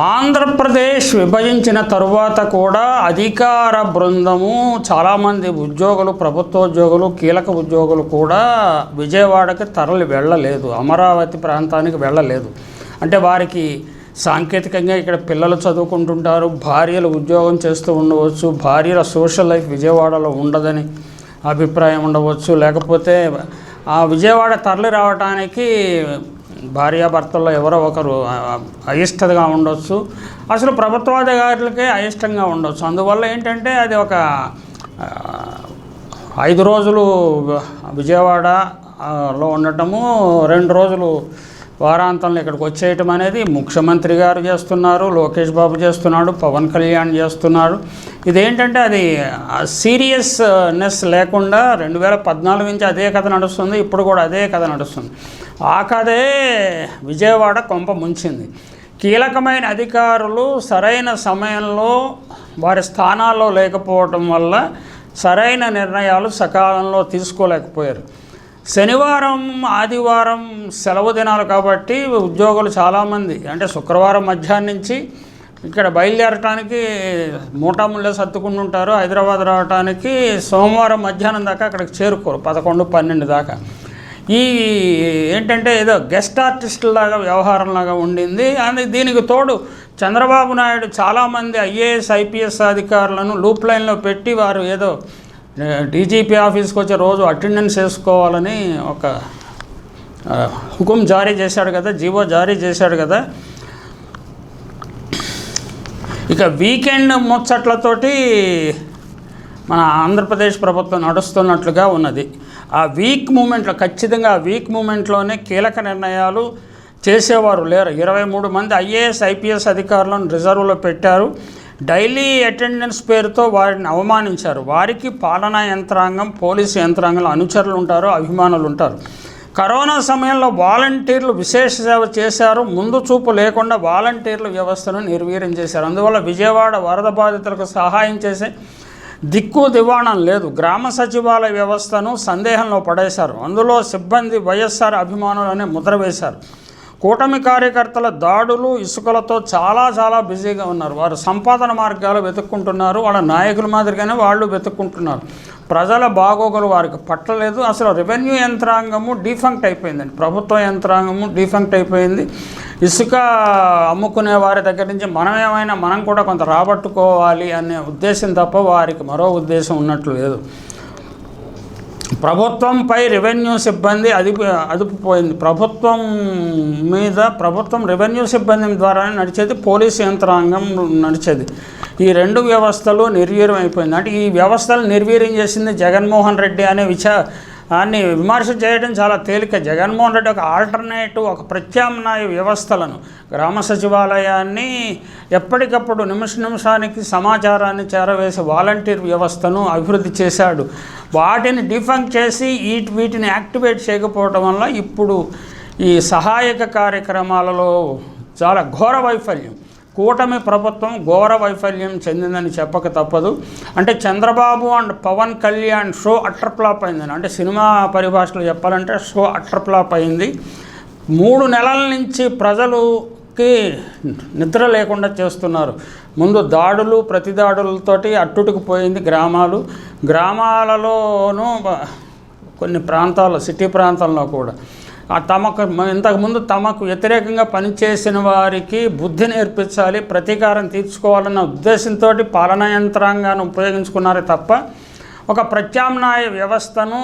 ఆంధ్రప్రదేశ్ విభజించిన తరువాత కూడా అధికార బృందము చాలామంది ఉద్యోగులు ప్రభుత్వ ఉద్యోగులు కీలక ఉద్యోగులు కూడా విజయవాడకి తరలి వెళ్ళలేదు అమరావతి ప్రాంతానికి వెళ్ళలేదు. అంటే వారికి సాంకేతికంగా ఇక్కడ పిల్లలు చదువుకుంటుంటారు భార్యలు ఉద్యోగం చేస్తూ ఉండవచ్చు భార్యల సోషల్ లైఫ్ విజయవాడలో ఉండదని అభిప్రాయం ఉండవచ్చు. లేకపోతే ఆ విజయవాడ తరలి రావడానికి భార్యాభర్తల్లో ఎవరో ఒకరు అయిష్టతగా అయిష్టగా ఉండొచ్చు. అసలు ప్రభుత్వాధికారులకే అయిష్టంగా ఉండొచ్చు. అందువల్ల ఏంటంటే అది ఒక ఐదు రోజులు విజయవాడలో ఉండటము రెండు రోజులు వారాంతంలో ఇక్కడికి వచ్చేయటం అనేది ముఖ్యమంత్రి గారు చేస్తున్నారు లోకేష్ బాబు చేస్తున్నాడు పవన్ కళ్యాణ్ చేస్తున్నాడు. ఇదేంటంటే అది సీరియస్నెస్ లేకుండా రెండు వేల పద్నాలుగు నుంచి అదే కథ నడుస్తుంది ఇప్పుడు కూడా అదే కథ నడుస్తుంది. ఆ కథే విజయవాడ కొంప ముంచింది. కీలకమైన అధికారులు సరైన సమయంలో వారి స్థానాల్లో లేకపోవటం వల్ల సరైన నిర్ణయాలు సకాలంలో తీసుకోలేకపోయారు. శనివారం ఆదివారం సెలవు దినాలు కాబట్టి ఉద్యోగులు చాలామంది. అంటే శుక్రవారం మధ్యాహ్నం నుంచి ఇక్కడ బయలుదేరటానికి మూటాముళ్ళే సర్దుకుని ఉంటారు హైదరాబాద్ రావడానికి సోమవారం మధ్యాహ్నం దాకా అక్కడికి చేరుకోరు. పదకొండు పన్నెండు దాకా. ఈ ఏంటంటే ఏదో గెస్ట్ ఆర్టిస్టులాగా వ్యవహారంలాగా ఉండింది. అని దీనికి తోడు చంద్రబాబు నాయుడు చాలామంది ఐఏఎస్ ఐపీఎస్ అధికారులను లూప్ లైన్లో పెట్టి వారు ఏదో డీజీపీ ఆఫీస్కి వచ్చే రోజు అటెండెన్స్ వేసుకోవాలని ఒక హుకుం జారీ చేశాడు కదా జీవో జారీ చేశాడు కదా. ఇక వీకెండ్ ముచ్చట్లతోటి మన ఆంధ్రప్రదేశ్ ప్రభుత్వం నడుస్తున్నట్లుగా ఉన్నది. ఆ వీక్ మూమెంట్లో ఖచ్చితంగా ఆ వీక్ మూమెంట్లోనే కీలక నిర్ణయాలు చేసేవారు లేరు. ఇరవై మూడు మంది ఐఏఎస్ ఐపీఎస్ అధికారులను రిజర్వ్లో పెట్టారు. డైలీ అటెండెన్స్ పేరుతో వారిని అవమానించారు. వారికి పాలనా యంత్రాంగం పోలీసు యంత్రాంగంలో అనుచరులు ఉంటారు అభిమానులు ఉంటారు. కరోనా సమయంలో వాలంటీర్లు విశేష సేవ చేశారు. ముందు చూపు లేకుండా వాలంటీర్ల వ్యవస్థను నిర్వీర్యం చేశారు. అందువల్ల విజయవాడ వరద బాధితులకు సహాయం చేసే దిక్కు దివాణం లేదు. గ్రామ సచివాలయ వ్యవస్థను సందేహంలో పడేశారు. అందులో సిబ్బంది వైఎస్ఆర్ అభిమానులనే ముద్ర వేశారు. కూటమి కార్యకర్తల దాడులు ఇసుకలతో చాలా చాలా బిజీగా ఉన్నారు. వారు సంపాదన మార్గాలు వెతుక్కుంటున్నారు. వాళ్ళ నాయకుల మాదిరిగానే వాళ్ళు వెతుక్కుంటున్నారు. ప్రజల బాగోగులు వారికి పట్టలేదు. అసలు రెవెన్యూ యంత్రాంగము డిఫంక్ట్ అయిపోయిందండి. ప్రభుత్వ యంత్రాంగము డిఫంక్ట్ అయిపోయింది. ఇసుక అమ్ముకునే వారి దగ్గర నుంచి మనం ఏమైనా మనం కూడా కొంత రాబట్టుకోవాలి అనే ఉద్దేశం తప్ప వారికి మరో ఉద్దేశం ఉన్నట్లు లేదు. ప్రభుత్వంపై రెవెన్యూ సిబ్బంది అదుపు అదుపుపోయింది ప్రభుత్వం మీద ప్రభుత్వం రెవెన్యూ సిబ్బంది ద్వారానే నడిచేది పోలీస్ యంత్రాంగం నడిచేది. ఈ రెండు వ్యవస్థలు నిర్వీర్యం అయిపోయింది. అంటే ఈ వ్యవస్థలు నిర్వీర్యం చేసింది జగన్మోహన్ రెడ్డి అనే విచా దాన్ని విమర్శ చేయడం చాలా తేలిక. జగన్మోహన్ రెడ్డి ఒక ఆల్టర్నేటివ్ ఒక ప్రత్యామ్నాయ వ్యవస్థలను గ్రామ సచివాలయాన్ని ఎప్పటికప్పుడు నిమిష నిమిషానికి సమాచారాన్ని చేరవేసే వాలంటీర్ వ్యవస్థను అభివృద్ధి చేశాడు. వాటిని డిఫంక్ చేసి ఈ వీటిని యాక్టివేట్ చేయకపోవడం వల్ల ఇప్పుడు ఈ సహాయక కార్యక్రమాలలో చాలా ఘోర వైఫల్యం. కూటమి ప్రభుత్వం ఘోర వైఫల్యం చెందిందని చెప్పక తప్పదు. అంటే Chandrababu and Pawan Kalyan show utter flop అయిందని. అంటే సినిమా పరిభాషలో చెప్పాలంటే షో అట్టర్ ఫ్లాప్ అయింది. మూడు నెలల నుంచి ప్రజలుకి నిద్ర లేకుండా చేస్తున్నారు. ముందు దాడులు ప్రతిదాడులతోటి అట్టుటికి పోయింది గ్రామాలు. గ్రామాలలోనూ కొన్ని ప్రాంతాల్లో సిటీ ప్రాంతాల్లో కూడా. తమకు ఇంతకుముందు తమకు వ్యతిరేకంగా పనిచేసిన వారికి బుద్ధి నేర్పించాలి ప్రతీకారం తీర్చుకోవాలన్న ఉద్దేశంతో పాలనా యంత్రాంగాన్ని ఉపయోగించుకున్నారే తప్ప ఒక ప్రత్యామ్నాయ వ్యవస్థను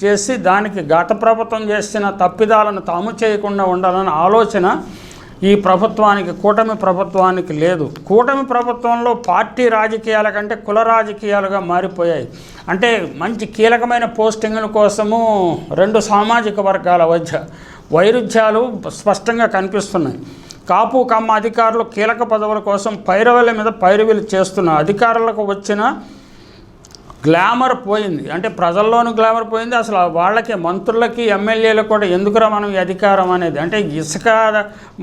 చేసి దానికి గత ప్రభుత్వం చేసిన తప్పిదాలను తాము చేయకుండా ఉండాలన్న ఆలోచన ఈ ప్రభుత్వానికి కూటమి ప్రభుత్వానికి లేదు. కూటమి ప్రభుత్వంలో పార్టీ రాజకీయాల కంటే కుల రాజకీయాలుగా మారిపోయాయి. అంటే మంచి కీలకమైన పోస్టింగుల కోసము రెండు సామాజిక వర్గాల మధ్య వైరుధ్యాలు స్పష్టంగా కనిపిస్తున్నాయి. కాపు కమ్మ అధికారులు కీలక పదవుల కోసం పైరవీల మీద పైరవీలు చేస్తున్నారు అధికారులకు వచ్చిన గ్లామర్ పోయింది. అంటే ప్రజల్లోనూ గ్లామర్ పోయింది. అసలు వాళ్ళకి మంత్రులకి ఎమ్మెల్యేలకు కూడా ఎందుకురా మనం అధికారం అనేది? అంటే ఇసుక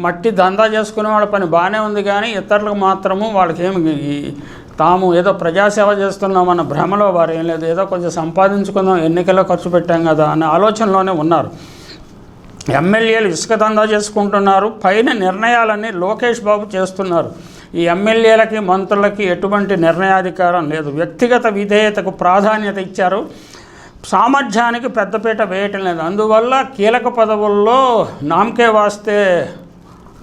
మట్టి దందా చేసుకునే వాళ్ళ పని బాగానే ఉంది కానీ ఇతరులకు మాత్రము వాళ్ళకేమి తాము ఏదో ప్రజాసేవ చేస్తున్నామన్న భ్రమలో వారు ఏం లేదు. ఏదో కొంచెం సంపాదించుకుందాం ఎన్నికల్లో ఖర్చు పెట్టాం కదా అనే ఆలోచనలోనే ఉన్నారు. ఎమ్మెల్యేలు ఇసుక దందా చేసుకుంటున్నారు. పైన నిర్ణయాలన్నీ లోకేష్ బాబు చేస్తున్నారు. ఈ ఎమ్మెల్యేలకి మంత్రులకి ఎటువంటి నిర్ణయాధికారం లేదు. వ్యక్తిగత విధేయతకు ప్రాధాన్యత ఇచ్చారు. సామర్థ్యానికి పెద్దపీట వేయటం లేదు. అందువల్ల కీలక పదవుల్లో నామకే వాస్తే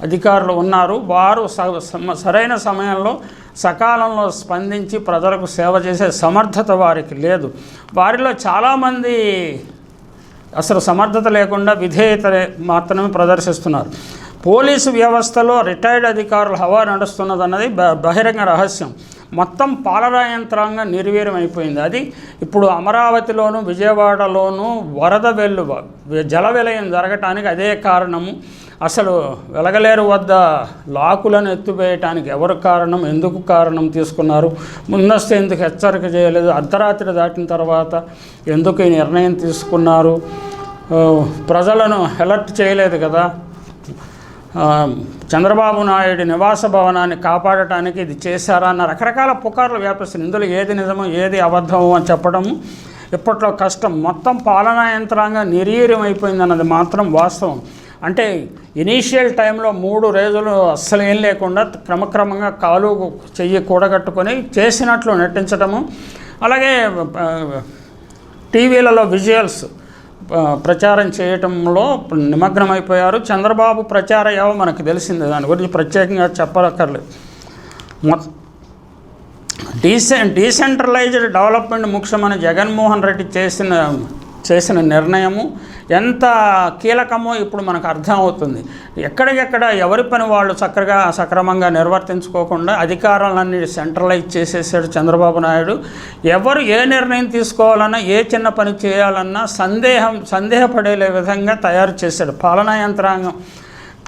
అధికారులు ఉన్నారు. వారు స- సరైన సమయంలో సకాలంలో స్పందించి ప్రజలకు సేవ చేసే సమర్థత వారికి లేదు. వారిలో చాలామంది అసలు సమర్థత లేకుండా విధేయత మాత్రమే ప్రదర్శిస్తున్నారు. పోలీసు వ్యవస్థలో రిటైర్డ్ అధికారులు హవా నడుస్తున్నదన్నది బ- బహిరంగ రహస్యం. మొత్తం పాలనా యంత్రాంగం నిర్వీర్యం అయిపోయింది అది ఇప్పుడు అమరావతిలోను విజయవాడలోను వరద వెల్లు జల విలయం జరగటానికి అదే కారణము. అసలు వెలగలేరు వద్ద లాకులను ఎత్తివేయటానికి ఎవరు కారణం ఎందుకు కారణం తీసుకున్నారు? ముందస్తు ఎందుకు హెచ్చరిక చేయలేదు? అర్ధరాత్రి దాటిన తర్వాత ఎందుకు ఈ నిర్ణయం తీసుకున్నారు? ప్రజలను అలర్ట్ చేయలేదు కదా. చంద్రబాబు నాయుడు నివాస భవనాన్ని కాపాడటానికి ఇది చేశారా అన్న రకరకాల పుకార్లు వ్యాపిస్తుంది ఇందులో ఏది నిజమో ఏది అబద్ధమో అని చెప్పడము ఇప్పట్లో కష్టం. మొత్తం పాలనా యంత్రాంగం నిర్వీర్యం అయిపోయిందన్నది మాత్రం వాస్తవం. అంటే ఇనీషియల్ టైంలో మూడు రోజులు అస్సలు ఏం లేకుండా క్రమక్రమంగా కాలు చెయ్యి కూడగట్టుకొని చేసినట్లు నటించడము అలాగే టీవీలలో విజువల్స్ ప్రచారం చేయటంలో నిమగ్నమైపోయారు. చంద్రబాబు ప్రచార యావ మనకు తెలిసింది దాని గురించి ప్రత్యేకంగా చెప్పక్కర్లేదు. మొత్తం డీసెంట్ డీసెంట్రలైజ్డ్ డెవలప్మెంట్ ముఖ్యమని జగన్మోహన్ రెడ్డి చేసిన చేసిన నిర్ణయము ఎంత కీలకమో ఇప్పుడు మనకు అర్థమవుతుంది. ఎక్కడికెక్కడ ఎవరి పని వాళ్ళు చక్కగా సక్రమంగా నిర్వర్తించుకోకుండా అధికారాలన్నీ సెంట్రలైజ్ చేసేసాడు చంద్రబాబు నాయుడు. ఎవరు ఏ నిర్ణయం తీసుకోవాలన్నా ఏ చిన్న పని చేయాలన్నా సందేహం సందేహపడే విధంగా తయారు చేశాడు పాలనా యంత్రాంగం.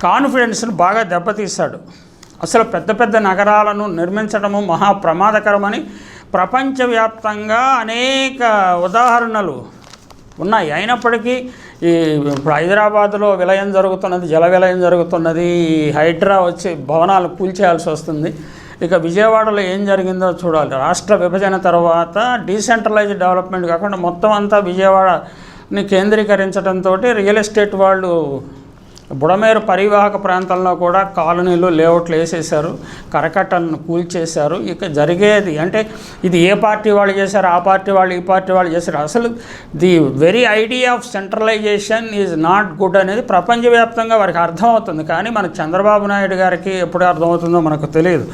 కాన్ఫిడెన్స్ను బాగా దెబ్బతీశాడు. అసలు పెద్ద పెద్ద నగరాలను నిర్మించడము మహా ప్రమాదకరమని ప్రపంచవ్యాప్తంగా అనేక ఉదాహరణలు ఉన్నాయి. అయినప్పటికీ ఈ ఇప్పుడు హైదరాబాద్లో విలయం జరుగుతున్నది జల విలయం జరుగుతున్నది హైడ్రా వచ్చి భవనాలు కూల్చేయాల్సి వస్తుంది. ఇక విజయవాడలో ఏం జరిగిందో చూడాలి. రాష్ట్ర విభజన తర్వాత డీసెంట్రలైజ్డ్ డెవలప్మెంట్ కాకుండా మొత్తం అంతా విజయవాడని కేంద్రీకరించడంతో రియల్ ఎస్టేట్ వాళ్ళు బుడమేరు పరివాహక ప్రాంతంలో కూడా కాలనీలు లేఅవుట్లు వేసేసారు కరకట్టలను కూల్చేశారు. ఇక జరిగేది అంటే ఇది ఏ పార్టీ వాళ్ళు చేశారు ఆ పార్టీ వాళ్ళు ఈ పార్టీ వాళ్ళు చేశారు. అసలు the very idea of centralization is not good అనేది ప్రపంచవ్యాప్తంగా వారికి అర్థమవుతుంది. కానీ మన చంద్రబాబు నాయుడు గారికి ఎప్పుడు అర్థమవుతుందో మనకు తెలియదు.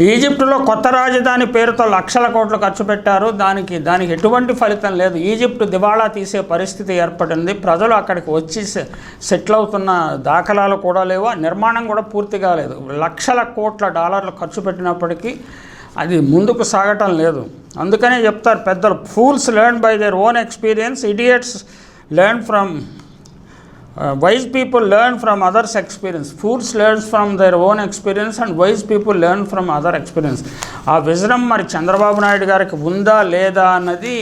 ఈజిప్టులో కొత్త రాజధాని పేరుతో లక్షల కోట్లు ఖర్చు పెట్టారు. దానికి దానికి ఎటువంటి ఫలితం లేదు. ఈజిప్ట్ దివాళా తీసే పరిస్థితి ఏర్పడింది. ప్రజలు అక్కడికి వచ్చి సె- సెటిల్ అవుతున్న దాఖలాలు కూడా లేవు. నిర్మాణం కూడా పూర్తి కాలేదు లక్షల కోట్ల డాలర్లు ఖర్చు పెట్టినప్పటికీ అది ముందుకు సాగటం లేదు. అందుకనే చెప్తారు పెద్దలు fools learn by their own experience idiots learn from wise people learn from others experience fools learns from their own experience and wise people learn from other experience ఆ విజనం మరి చంద్రబాబు నాయుడు గారికి ఉందా లేదా అన్నది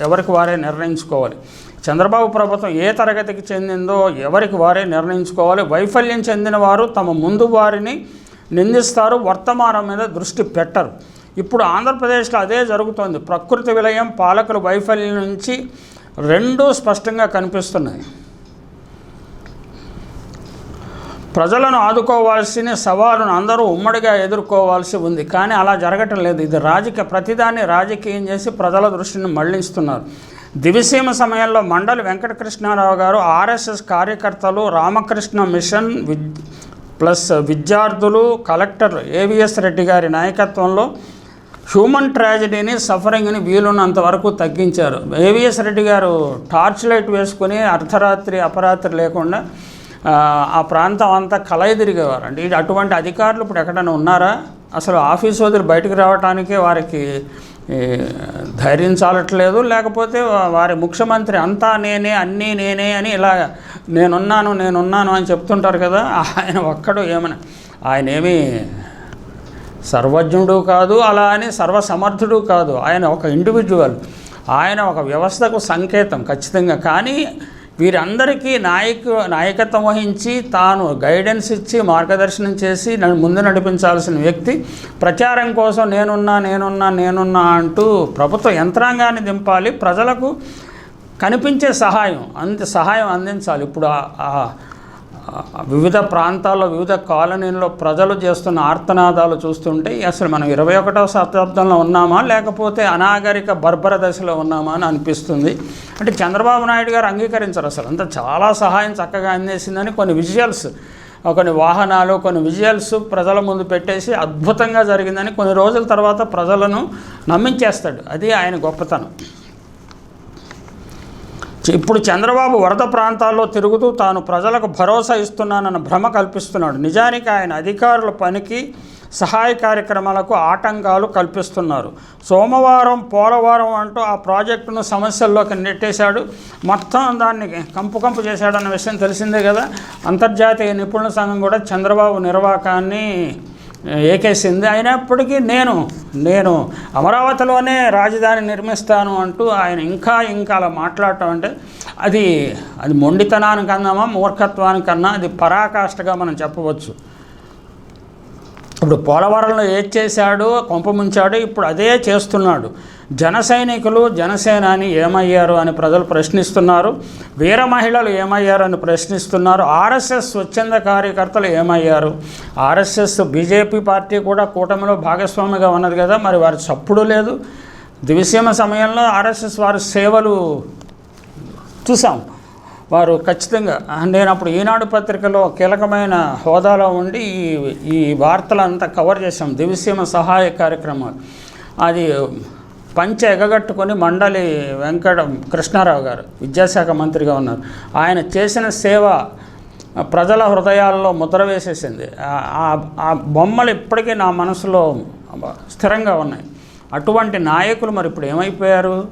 ఎవరికి వారే నిర్ణయించుకోవాలి. చంద్రబాబు ప్రభుత్వం ఏ తరగతికి చెందిందో ఎవరికి వారే నిర్ణయించుకోవాలి. వైఫల్యం చెందిన వారు తమ ముందు వారిని నిందిస్తారు. వర్తమానం మీద దృష్టి పెట్టరు. ఇప్పుడు ఆంధ్రప్రదేశ్లో అదే జరుగుతోంది. ప్రకృతి విలయం పాలకుల వైఫల్యం నుంచి రెండూ స్పష్టంగా కనిపిస్తున్నాయి. ప్రజలను ఆదుకోవాల్సిన సవాలును అందరూ ఉమ్మడిగా ఎదుర్కోవాల్సి ఉంది. కానీ అలా జరగటం లేదు. ఇది రాజకీయ ప్రతిదాన్ని రాజకీయం చేసి ప్రజల దృష్టిని మళ్ళిస్తున్నారు. దివిసీమ సమయంలో మండలి వెంకటకృష్ణారావు గారు ఆర్ఎస్ఎస్ కార్యకర్తలు రామకృష్ణ మిషన్ విద్ ప్లస్ విద్యార్థులు కలెక్టర్ ఏవిఎస్ రెడ్డి గారి నాయకత్వంలో హ్యూమన్ ట్రాజడీని సఫరింగ్ని వీలున్నంత వరకు తగ్గించారు. ఏవిఎస్ రెడ్డి గారు టార్చ్ లైట్ వేసుకుని అర్ధరాత్రి అపరాత్రి లేకుండా ఆ, ప్రాంతం అంతా కలయి తిరిగేవారండి అటువంటి అధికారులు ఇప్పుడు ఎక్కడైనా ఉన్నారా? అసలు ఆఫీస్ వదిలి బయటకు రావడానికే వారికి ధైర్యం చాలట్లేదు? లేకపోతే వారి ముఖ్యమంత్రి అంతా నేనే అన్నీ నేనే అని ఇలా నేనున్నాను నేనున్నాను అని చెప్తుంటారు కదా? ఆయన ఒక్కడు ఏమని ఆయన ఏమీ సర్వజ్ఞుడు కాదు అలా అని సర్వసమర్థుడు కాదు. ఆయన ఒక ఇండివిజువల్ ఆయన ఒక వ్యవస్థకు సంకేతం ఖచ్చితంగా. కానీ వీరందరికీ నాయకు నాయకత్వం వహించి తాను గైడెన్స్ ఇచ్చి మార్గదర్శనం చేసి నన్ను ముందు నడిపించాల్సిన వ్యక్తి ప్రచారం కోసం నేనున్నా నేనున్నా నేనున్నా అంటూ ప్రభుత్వ యంత్రాంగాన్ని దింపాలి. ప్రజలకు కనిపించే సహాయం అంత సహాయం అందించాలి. ఇప్పుడు ఆ వివిధ ప్రాంతాల్లో వివిధ కాలనీల్లో ప్రజలు చేస్తున్న ఆర్తనాదాలు చూస్తుంటే అసలు మనం ఇరవై ఒకటవ శతాబ్దంలో ఉన్నామా? లేకపోతే అనాగరిక బర్బర దశలో ఉన్నామా? అని అనిపిస్తుంది. అంటే చంద్రబాబు నాయుడు గారు అంగీకరించరు అసలు. అంత చాలా సహాయం చక్కగా అందేసిందని కొన్ని విజువల్స్ కొన్ని వాహనాలు కొన్ని విజువల్స్ ప్రజల ముందు పెట్టేసి అద్భుతంగా జరిగిందని కొన్ని రోజుల తర్వాత ప్రజలను నమ్మించేస్తాడు. అది ఆయన గొప్పతనం. ఇప్పుడు చంద్రబాబు వరద ప్రాంతాల్లో తిరుగుతూ తాను ప్రజలకు భరోసా ఇస్తున్నానన్న భ్రమ కల్పిస్తున్నాడు. నిజానికి ఆయన అధికారుల పనికి సహాయ కార్యక్రమాలకు ఆటంకాలు కల్పిస్తున్నారు. సోమవారం పోలవరం అంటూ ఆ ప్రాజెక్టును సమస్యల్లోకి నెట్టేశాడు. మొత్తం దాన్ని కంపు కంపు చేశాడన్న విషయం తెలిసిందే కదా. అంతర్జాతీయ నిపుణుల సంఘం కూడా చంద్రబాబు నిర్వాకాన్ని ఏకేసింది. అయినప్పటికీ నేను నేను అమరావతిలోనే రాజధాని నిర్మిస్తాను అంటూ ఆయన ఇంకా ఇంకా అలా మాట్లాడటం అంటే అది అది మొండితనానికన్నామా మూర్ఖత్వానికన్నా అది పరాకాష్ఠగా మనం చెప్పవచ్చు. ఇప్పుడు పోలవరంలో ఏది చేశాడో కొంపముంచాడు ఇప్పుడు అదే చేస్తున్నాడు. జన సైనికులు జనసేనాని ఏమయ్యారు అని ప్రజలు ప్రశ్నిస్తున్నారు. వీర మహిళలు ఏమయ్యారు అని ప్రశ్నిస్తున్నారు. ఆర్ఎస్ఎస్ స్వచ్ఛంద కార్యకర్తలు ఏమయ్యారు? ఆర్ఎస్ఎస్ బీజేపీ పార్టీ కూడా కూటమిలో భాగస్వామిగా ఉన్నది కదా మరి వారి చప్పుడు లేదు. దివిసీమ సమయంలో ఆర్ఎస్ఎస్ వారి సేవలు చూసాం. వారు ఖచ్చితంగా నేను అప్పుడు ఈనాడు పత్రికలో కీలకమైన హోదాలో ఉండి ఈ ఈ వార్తలంతా కవర్ చేశాం. దివిసీమ సహాయ కార్యక్రమాలు. అది పంచ ఎగగట్టుకొని మండలి వెంకట కృష్ణారావు గారు విద్యాశాఖ మంత్రిగా ఉన్నారు. ఆయన చేసిన సేవ ప్రజల హృదయాల్లో ముద్ర వేసేసింది. ఆ- ఆ- బొమ్మలు ఇప్పటికీ నా మనసులో స్థిరంగా ఉన్నాయి. అటువంటి నాయకులు మరి ఇప్పుడు ఏమైపోయారు?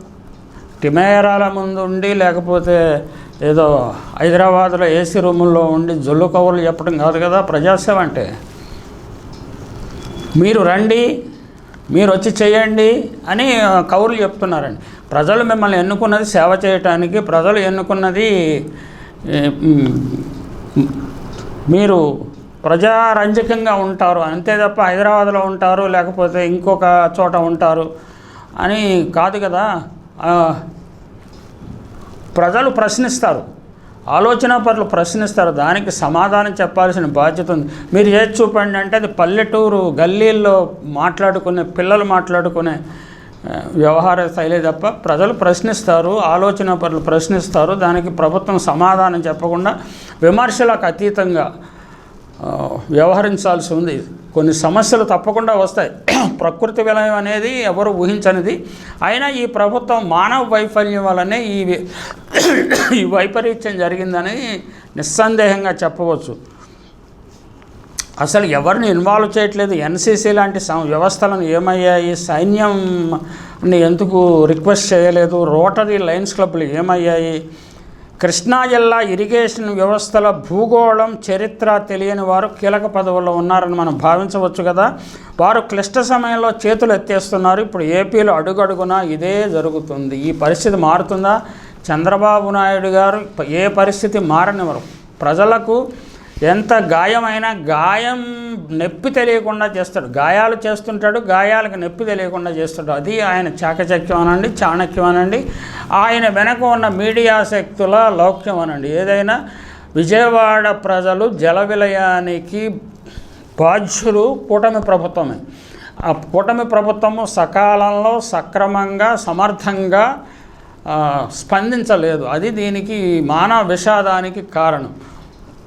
టిమేరాల ముందు ఉండి లేకపోతే ఏదో హైదరాబాద్లో ఏసీ రూముల్లో ఉండి జొల్లు కవర్లు చెప్పడం కాదు కదా ప్రజాసేవ అంటే? మీరు రండి మీరు వచ్చి చేయండి అని కౌరులు చెప్తున్నారండి. ప్రజలు మిమ్మల్ని ఎన్నుకున్నది సేవ చేయటానికి ప్రజలు ఎన్నుకున్నది మీరు ప్రజారంజకంగా ఉంటారు. అంతే తప్ప హైదరాబాద్లో ఉంటారు లేకపోతే ఇంకొక చోట ఉంటారు అని కాదు కదా. ప్రజలు ప్రశ్నిస్తారు. ఆలోచనపరులు ప్రశ్నిస్తారు దానికి సమాధానం చెప్పాల్సిన బాధ్యత ఉంది. మీరు ఏది చూపండి అంటే అది పల్లెటూరు గల్లీల్లో మాట్లాడుకునే పిల్లలు మాట్లాడుకునే వ్యవహార శైలి తప్ప ప్రజలు ప్రశ్నిస్తారు ఆలోచన పనులు ప్రశ్నిస్తారు దానికి ప్రభుత్వం సమాధానం చెప్పకుండా విమర్శలకు అతీతంగా వ్యవహరించాల్సి ఉంది. కొన్ని సమస్యలు తప్పకుండా వస్తాయి. ప్రకృతి విలయం అనేది ఎవరు ఊహించనిది. అయినా ఈ ప్రభుత్వం మానవ వైఫల్యం వల్లనే ఈ ఈ వైపరీత్యం జరిగిందని నిస్సందేహంగా చెప్పవచ్చు. అసలు ఎవరిని ఇన్వాల్వ్ చేయట్లేదు. ఎన్సీసీ లాంటి సం- వ్యవస్థలను ఏమయ్యాయి? సైన్యంని ఎందుకు రిక్వెస్ట్ చేయలేదు? రోటరీ లయన్స్ క్లబ్లు ఏమయ్యాయి? కృష్ణా జిల్లా ఇరిగేషన్ వ్యవస్థల భూగోళం చరిత్ర తెలియని వారు కీలక పదవుల్లో ఉన్నారని మనం భావించవచ్చు కదా. వారు క్లిష్ట సమయంలో చేతులు ఎత్తేస్తున్నారు. ఇప్పుడు ఏపీలో అడుగడుగునా ఇదే జరుగుతుంది. ఈ పరిస్థితి మారుతుందా? చంద్రబాబు నాయుడు గారు ఏ పరిస్థితి మారనివ్వరు. ప్రజలకు ఎంత గాయమైనా గాయం నొప్పి తెలియకుండా చేస్తాడు. గాయాలు చేస్తుంటాడు గాయాలకు నొప్పి తెలియకుండా చేస్తాడు అది ఆయన చాకచక్యం అనండి చాణక్యం అనండి ఆయన వెనక ఉన్న మీడియా శక్తుల లౌక్యం అనండి ఏదైనా విజయవాడ ప్రజలు జల విలయానికి బాధ్యులు కూటమి ప్రభుత్వమే. ఆ కూటమి ప్రభుత్వము సకాలంలో సక్రమంగా సమర్థంగా స్పందించలేదు. అది దీనికి మానవ విషాదానికి కారణం.